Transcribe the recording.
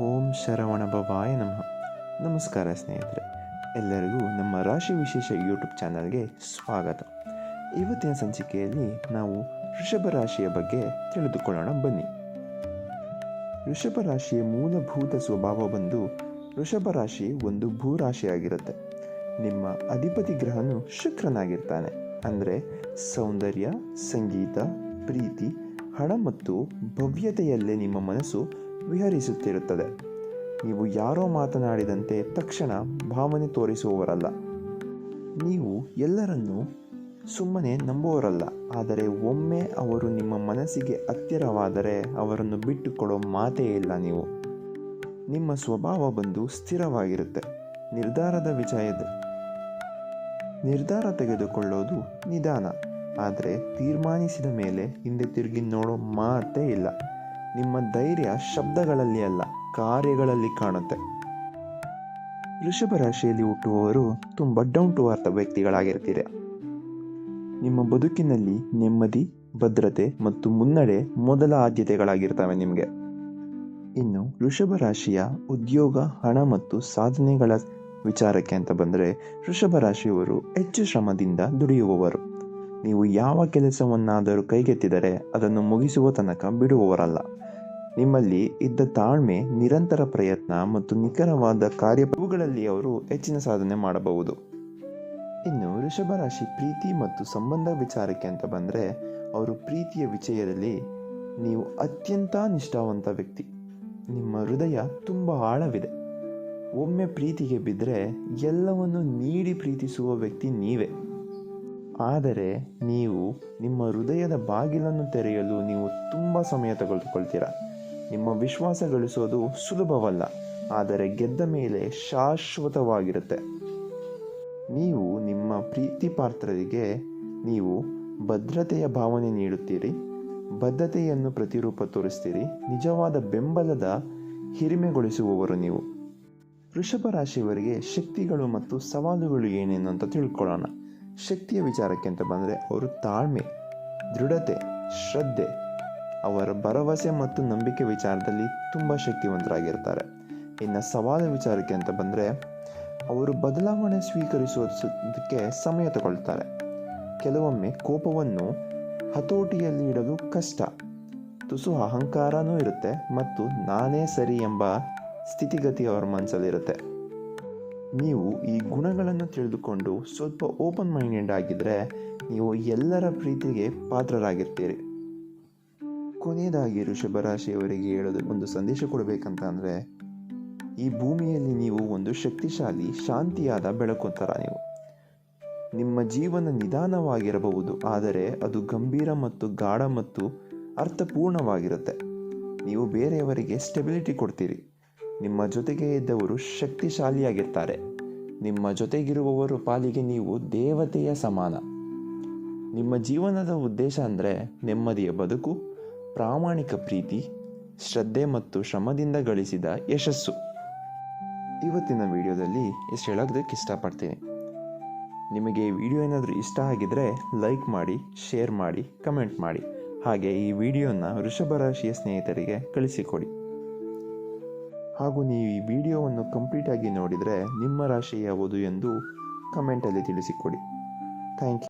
ಓಂ ಶರವಣ ಭವಾಯ ನಮಃ. ನಮಸ್ಕಾರ ಸ್ನೇಹಿತರೆ, ಎಲ್ಲರಿಗೂ ನಮ್ಮ ರಾಶಿ ವಿಶೇಷ ಯೂಟ್ಯೂಬ್ ಚಾನಲ್ಗೆ ಸ್ವಾಗತ. ಇವತ್ತಿನ ಸಂಚಿಕೆಯಲ್ಲಿ ನಾವು ವೃಷಭ ರಾಶಿಯ ಬಗ್ಗೆ ತಿಳಿದುಕೊಳ್ಳೋಣ. ಬನ್ನಿ. ವೃಷಭ ರಾಶಿಯ ಮೂಲಭೂತ ಸ್ವಭಾವ ಬಂದು ವೃಷಭ ರಾಶಿ ಒಂದು ಭೂರಾಶಿಯಾಗಿರುತ್ತೆ. ನಿಮ್ಮ ಅಧಿಪತಿ ಗ್ರಹನು ಶುಕ್ರನಾಗಿರ್ತಾನೆ. ಅಂದರೆ ಸೌಂದರ್ಯ, ಸಂಗೀತ, ಪ್ರೀತಿ, ಹಣ ಮತ್ತು ಭವ್ಯತೆಯಲ್ಲೇ ನಿಮ್ಮ ಮನಸ್ಸು ವಿಹರಿಸುತ್ತಿರುತ್ತದೆ. ನೀವು ಯಾರೋ ಮಾತನಾಡಿದಂತೆ ತಕ್ಷಣ ಭಾವನೆ ತೋರಿಸುವವರಲ್ಲ. ನೀವು ಎಲ್ಲರನ್ನೂ ಸುಮ್ಮನೆ ನಂಬುವವರಲ್ಲ. ಆದರೆ ಒಮ್ಮೆ ಅವರು ನಿಮ್ಮ ಮನಸ್ಸಿಗೆ ಹತ್ತಿರವಾದರೆ ಅವರನ್ನು ಬಿಟ್ಟುಕೊಡೋ ಮಾತೇ ಇಲ್ಲ ನೀವು. ನಿಮ್ಮ ಸ್ವಭಾವ ಬಂದು ಸ್ಥಿರವಾಗಿರುತ್ತೆ. ನಿರ್ಧಾರದ ವಿಜಯದ, ನಿರ್ಧಾರ ತೆಗೆದುಕೊಳ್ಳೋದು ನಿಧಾನ. ಆದರೆ ತೀರ್ಮಾನಿಸಿದ ಮೇಲೆ ಹಿಂದೆ ತಿರುಗಿ ನೋಡೋ ಮಾತೇ ಇಲ್ಲ. ನಿಮ್ಮ ಧೈರ್ಯ ಶಬ್ದಗಳಲ್ಲಿ ಅಲ್ಲ, ಕಾರ್ಯಗಳಲ್ಲಿ ಕಾಣುತ್ತೆ. ವೃಷಭ ರಾಶಿಯಲ್ಲಿ ಹುಟ್ಟುವವರು ತುಂಬ ಡೌನ್ ಟು ಅರ್ಥ ವ್ಯಕ್ತಿಗಳಾಗಿರ್ತೀರ. ನಿಮ್ಮ ಬದುಕಿನಲ್ಲಿ ನೆಮ್ಮದಿ, ಭದ್ರತೆ ಮತ್ತು ಮುನ್ನಡೆ ಮೊದಲ ಆದ್ಯತೆಗಳಾಗಿರ್ತವೆ ನಿಮಗೆ. ಇನ್ನು ವೃಷಭ ರಾಶಿಯ ಉದ್ಯೋಗ, ಹಣ ಮತ್ತು ಸಾಧನೆಗಳ ವಿಚಾರಕ್ಕೆ ಅಂತ ಬಂದರೆ ವೃಷಭ ರಾಶಿಯವರು ಹೆಚ್ಚು ಶ್ರಮದಿಂದ ದುಡಿಯುವವರು. ನೀವು ಯಾವ ಕೆಲಸವನ್ನಾದರೂ ಕೈಗೆತ್ತಿದರೆ ಅದನ್ನು ಮುಗಿಸುವ ತನಕ ಬಿಡುವವರಲ್ಲ. ನಿಮ್ಮಲ್ಲಿ ಇದ್ದ ತಾಳ್ಮೆ, ನಿರಂತರ ಪ್ರಯತ್ನ ಮತ್ತು ನಿಖರವಾದ ಕಾರ್ಯಗಳಲ್ಲಿ ಅವರು ಹೆಚ್ಚಿನ ಸಾಧನೆ ಮಾಡಬಹುದು. ಇನ್ನು ವೃಷಭ ರಾಶಿ ಪ್ರೀತಿ ಮತ್ತು ಸಂಬಂಧ ವಿಚಾರಕ್ಕೆ ಅಂತ ಬಂದರೆ, ಅವರು ಪ್ರೀತಿಯ ವಿಷಯದಲ್ಲಿ ನೀವು ಅತ್ಯಂತ ನಿಷ್ಠಾವಂತ ವ್ಯಕ್ತಿ. ನಿಮ್ಮ ಹೃದಯ ತುಂಬ ಆಳವಿದೆ. ಒಮ್ಮೆ ಪ್ರೀತಿಗೆ ಬಿದ್ದರೆ ಎಲ್ಲವನ್ನು ನೀಡಿ ಪ್ರೀತಿಸುವ ವ್ಯಕ್ತಿ ನೀವೇ. ಆದರೆ ನೀವು ನಿಮ್ಮ ಹೃದಯದ ಬಾಗಿಲನ್ನು ತೆರೆಯಲು ನೀವು ತುಂಬ ಸಮಯ ತೆಗೆದುಕೊಳ್ತೀರಾ ನಿಮ್ಮ ವಿಶ್ವಾಸ ಗಳಿಸೋದು ಸುಲಭವಲ್ಲ, ಆದರೆ ಗೆದ್ದ ಮೇಲೆ ಶಾಶ್ವತವಾಗಿರುತ್ತೆ. ನೀವು ನಿಮ್ಮ ಪ್ರೀತಿ ಪಾತ್ರರಿಗೆ ನೀವು ಭದ್ರತೆಯ ಭಾವನೆ ನೀಡುತ್ತೀರಿ ಬದ್ಧತೆಯನ್ನು ಪ್ರತಿರೂಪ ತೋರಿಸ್ತೀರಿ, ನಿಜವಾದ ಬೆಂಬಲದ ಹಿರಿಮೆಗೊಳಿಸುವವರು ನೀವು. ವೃಷಭ ರಾಶಿಯವರಿಗೆ ಶಕ್ತಿಗಳು ಮತ್ತು ಸವಾಲುಗಳು ಏನೇನು ಅಂತ ತಿಳ್ಕೊಳ್ಳೋಣ. ಶಕ್ತಿಯ ವಿಚಾರಕ್ಕೆ ಅಂತ ಬಂದರೆ ಅವರು ತಾಳ್ಮೆ, ದೃಢತೆ, ಶ್ರದ್ಧೆ, ಅವರ ಭರವಸೆ ಮತ್ತು ನಂಬಿಕೆ ವಿಚಾರದಲ್ಲಿ ತುಂಬ ಶಕ್ತಿವಂತರಾಗಿರ್ತಾರೆ. ಇನ್ನು ಸವಾಲ ವಿಚಾರಕ್ಕೆ ಅಂತ ಬಂದರೆ ಅವರು ಬದಲಾವಣೆ ಸ್ವೀಕರಿಸುವುದಕ್ಕೆ ಸಮಯ ತಗೊಳ್ತಾರೆ. ಕೆಲವೊಮ್ಮೆ ಕೋಪವನ್ನು ಹತೋಟಿಯಲ್ಲಿ ಇಡಲು ಕಷ್ಟ, ತುಸು ಅಹಂಕಾರನೂ ಇರುತ್ತೆ ಮತ್ತು ನಾನೇ ಸರಿ ಎಂಬ ಸ್ಥಿತಿಗತಿ ಅವರ ಮನಸ್ಸಲ್ಲಿರುತ್ತೆ ನೀವು ಈ ಗುಣಗಳನ್ನು ತಿಳಿದುಕೊಂಡು ಸ್ವಲ್ಪ ಓಪನ್ ಮೈಂಡೆಡ್ ಆಗಿದ್ದರೆ ನೀವು ಎಲ್ಲರ ಪ್ರೀತಿಗೆ ಪಾತ್ರರಾಗಿರ್ತೀರಿ. ಕೊನೆಯದಾಗಿ ಋಷಭ ರಾಶಿಯವರಿಗೆ ಹೇಳೋದು ಒಂದು ಸಂದೇಶ ಕೊಡಬೇಕಂತ ಅಂದರೆ ಈ ಭೂಮಿಯಲ್ಲಿ ನೀವು ಒಂದು ಶಕ್ತಿಶಾಲಿ, ಶಾಂತಿಯಾದ, ಬೆಳಕು ಥರ ನೀವು. ನಿಮ್ಮ ಜೀವನ ನಿಧಾನವಾಗಿರಬಹುದು, ಆದರೆ ಅದು ಗಂಭೀರ ಮತ್ತು ಗಾಢ ಮತ್ತು ಅರ್ಥಪೂರ್ಣವಾಗಿರುತ್ತೆ. ನೀವು ಬೇರೆಯವರಿಗೆ ಸ್ಟೆಬಿಲಿಟಿ ಕೊಡ್ತೀರಿ. ನಿಮ್ಮ ಜೊತೆಗೆ ಇದ್ದವರು ಶಕ್ತಿಶಾಲಿಯಾಗಿರ್ತಾರೆ. ನಿಮ್ಮ ಜೊತೆಗಿರುವವರು ಪಾಲಿಗೆ ನೀವು ದೇವತೆಯ ಸಮಾನ. ನಿಮ್ಮ ಜೀವನದ ಉದ್ದೇಶ ಅಂದರೆ ನೆಮ್ಮದಿಯ ಬದುಕು, ಪ್ರಾಮಾಣಿಕ ಪ್ರೀತಿ, ಶ್ರದ್ಧೆ ಮತ್ತು ಶ್ರಮದಿಂದ ಗಳಿಸಿದ ಯಶಸ್ಸು. ಇವತ್ತಿನ ವಿಡಿಯೋದಲ್ಲಿ ಇಷ್ಟು ಹೇಳೋದಕ್ಕೆ ಇಷ್ಟಪಡ್ತೀನಿ. ನಿಮಗೆ ಈ ವಿಡಿಯೋ ಏನಾದರೂ ಇಷ್ಟ ಆಗಿದ್ದರೆ ಲೈಕ್ ಮಾಡಿ, ಶೇರ್ ಮಾಡಿ, ಕಮೆಂಟ್ ಮಾಡಿ. ಹಾಗೆ ಈ ವಿಡಿಯೋನ ವೃಷಭ ರಾಶಿಯ ಸ್ನೇಹಿತರಿಗೆ ಕಳಿಸಿಕೊಡಿ. ಹಾಗೂ ನೀವು ಈ ವಿಡಿಯೋವನ್ನು ಕಂಪ್ಲೀಟಾಗಿ ನೋಡಿದರೆ ನಿಮ್ಮ ರಾಶಿ ಯಾವುದು ಎಂದು ಕಮೆಂಟಲ್ಲಿ ತಿಳಿಸಿಕೊಡಿ. Thank you.